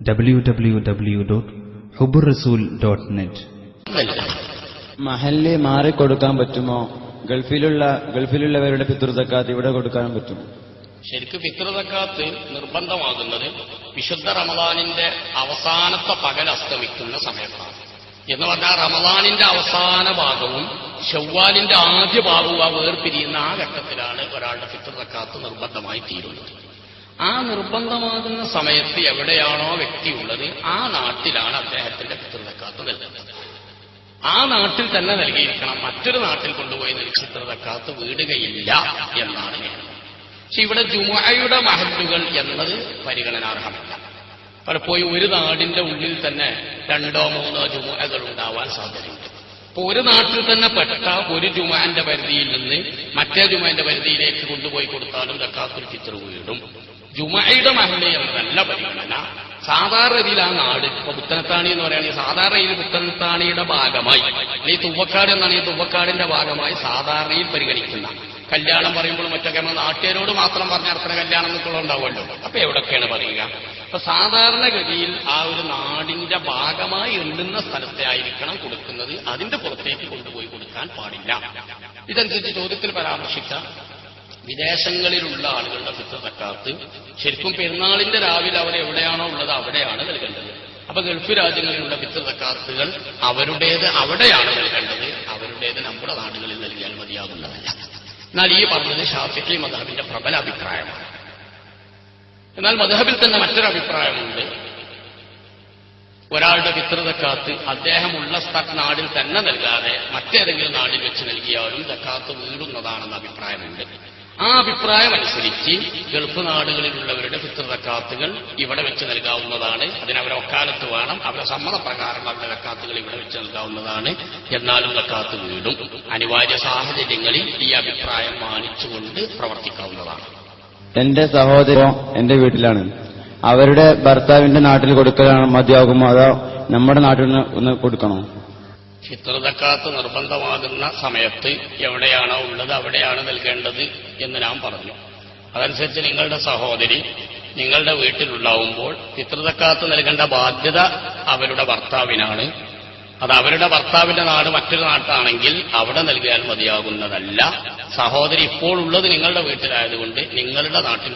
www.huburrasool.net മഹല്ല് മാറിക്കൊടുക്കാൻ പറ്റുമോ? ഗൾഫിലുള്ള ഗൾഫിലുള്ളവരുടെ പിതൃതക്കാത്ത് ഇവിടെ കൊടുക്കാൻ പറ്റുമോ ശരിക്ക് പിതൃതക്കാത്ത് നിർബന്ധമാകുന്നത് വിശുദ്ധ റമദാനിന്റെ അവസാനത്തെ പകൽ അസ്തമിക്കുന്ന സമയത്താണ്. എന്ന് പറഞ്ഞാൽ റമദാനിന്റെ അവസാന ഭാഗവും ഷവ്വാലിന്റെ ആദ്യ ഭാഗവും ആ വേർപിരിയുന്ന ആ ഘട്ടത്തിലാണ് ഒരാളുടെ പിതൃതക്കാത്ത് നിർബന്ധമായി തീരുന്നത്. ആ നിർബന്ധമാകുന്ന സമയത്ത് എവിടെയാണോ വ്യക്തി ഉള്ളത് ആ നാട്ടിലാണ് അദ്ദേഹത്തിന്റെ പിതൃതക്കാത്ത് നൽകുന്നത് ആ നാട്ടിൽ തന്നെ നൽകിയിരിക്കണം. മറ്റൊരു നാട്ടിൽ കൊണ്ടുപോയി ചിത്രതക്കാത്ത് വീടുകയില്ല എന്നാണ് പക്ഷെ ഇവിടെ ജുമായുടെ മഹല്ലുകൾ എന്നത് പരിഗണനാർഹമല്ല. പലപ്പോഴും ഒരു നാടിന്റെ ഉള്ളിൽ തന്നെ രണ്ടോ മൂന്നോ ജുമകൾ ഉണ്ടാവാൻ സാധ്യതയുണ്ട്. അപ്പൊ ഒരു നാട്ടിൽ തന്നെ പെട്ട ഒരു ജുമാന്റെ പരിധിയിൽ നിന്ന് മറ്റേ ജുമാന്റെ പരിധിയിലേക്ക് കൊണ്ടുപോയി കൊടുത്താലും തക്കാത്തൊരു ചിത്രം വീടും. ജുമായുടെ മഹല്ല് എന്നതല്ല പരിഗണന സാധാരണ രീതിയിൽ ആ നാട്. ഇപ്പൊ പുത്തനത്താണി എന്ന് പറയുകയാണെങ്കിൽ സാധാരണ രീതിയിൽ പുത്തനത്താണിയുടെ ഭാഗമായി. അല്ലെങ്കിൽ തുവക്കാട് എന്നാണ് ഈ തുവക്കാടിന്റെ ഭാഗമായി സാധാരണയിൽ പരിഗണിക്കുന്ന. കല്യാണം പറയുമ്പോൾ മറ്റൊക്കെ നമ്മൾ നാട്ടുകാരോട് മാത്രം പറഞ്ഞ അർത്ഥന കല്യാണം എന്നൊക്കെ ഉണ്ടാവുമല്ലോ. അപ്പൊ എവിടൊക്കെയാണ് പറയുക? അപ്പൊ സാധാരണഗതിയിൽ ആ ഒരു നാടിന്റെ ഭാഗമായി എണ്ണുന്ന സ്ഥലത്തെ ആയിരിക്കണം കൊടുക്കുന്നത്. അതിന്റെ പുറത്തേക്ക് കൊണ്ടുപോയി കൊടുക്കാൻ പാടില്ല. ഇതനുസരിച്ച് ചോദ്യത്തിൽ പരാമർശിച്ച വിദേശങ്ങളിലുള്ള ആളുകളുടെ ഫിത്ര തക്കാത്ത് ശരിക്കും പെരുന്നാളിന്റെ രാവിലെ അവർ എവിടെയാണോ ഉള്ളത് അവിടെയാണ് നൽകേണ്ടത്. അപ്പൊ ഗൾഫ് രാജ്യങ്ങളിലുള്ള ഫിത്ര തക്കാത്തുകൾ അവരുടേത് അവിടെയാണ് നൽകേണ്ടത്. അവരുടേത് നമ്മുടെ നാടുകളിൽ നൽകിയാൽ മതിയാകുന്നതല്ല. എന്നാൽ ഈ പറഞ്ഞത് ഷാഫിഖി മദഹബിന്റെ പ്രബല അഭിപ്രായമാണ്. എന്നാൽ മദഹബിൽ തന്നെ മറ്റൊരു അഭിപ്രായമുണ്ട്. ഒരാളുടെ പിതൃതക്കാത്ത് അദ്ദേഹമുള്ള നാടിൽ തന്നെ നൽകാതെ മറ്റേതെങ്കിലും നാടിൽ വെച്ച് നൽകിയാലും തക്കാത്ത് വീടുന്നതാണെന്ന അഭിപ്രായമുണ്ട്. ആ അഭിപ്രായം അനുസരിച്ച് ഗൾഫ് നാടുകളിലുള്ളവരുടെ പിതൃതക്കാത്തുകൾ ഇവിടെ വെച്ച് നൽകാവുന്നതാണ്. അതിനവരെ ഒക്കാലത്ത് വേണം അവരെ സമ്മതപ്രകാരം അവരുടെ തക്കാത്തുകൾ ഇവിടെ വെച്ച് നൽകാവുന്നതാണ്. എന്നാലും തക്കാത്ത് വീടും. അനിവാര്യ സാഹചര്യങ്ങളിൽ ഈ അഭിപ്രായം മാനിച്ചുകൊണ്ട് പ്രവർത്തിക്കാവുന്നതാണ്. എന്റെ സഹോദരൻ എന്റെ വീട്ടിലാണ്. അവരുടെ ഭർത്താവിന്റെ നാട്ടിൽ കൊടുക്കലാണ് മതിയാകുമോ? അതോ നമ്മുടെ നാട്ടിൽ നിന്ന് കൊടുക്കണോ? ഫിത്രതക്കാത്ത് നിർബന്ധമാകുന്ന സമയത്ത് എവിടെയാണോ ഉള്ളത് അവിടെയാണ് നൽകേണ്ടത്. എന്ന് ഞാൻ പറഞ്ഞു. അതനുസരിച്ച് നിങ്ങളുടെ സഹോദരി നിങ്ങളുടെ വീട്ടിലുണ്ടാവുമ്പോൾ പിതൃതക്കാത്ത് നൽകേണ്ട ബാധ്യത അവരുടെ ഭർത്താവിനാണ്. അത് അവരുടെ ഭർത്താവിന്റെ നാട് മറ്റൊരു നാട്ടാണെങ്കിൽ അവിടെ നൽകിയാൽ മതിയാകുന്നതല്ല. സഹോദരി ഇപ്പോൾ ഉള്ളത് നിങ്ങളുടെ വീട്ടിലായതുകൊണ്ട് നിങ്ങളുടെ നാട്ടിൽ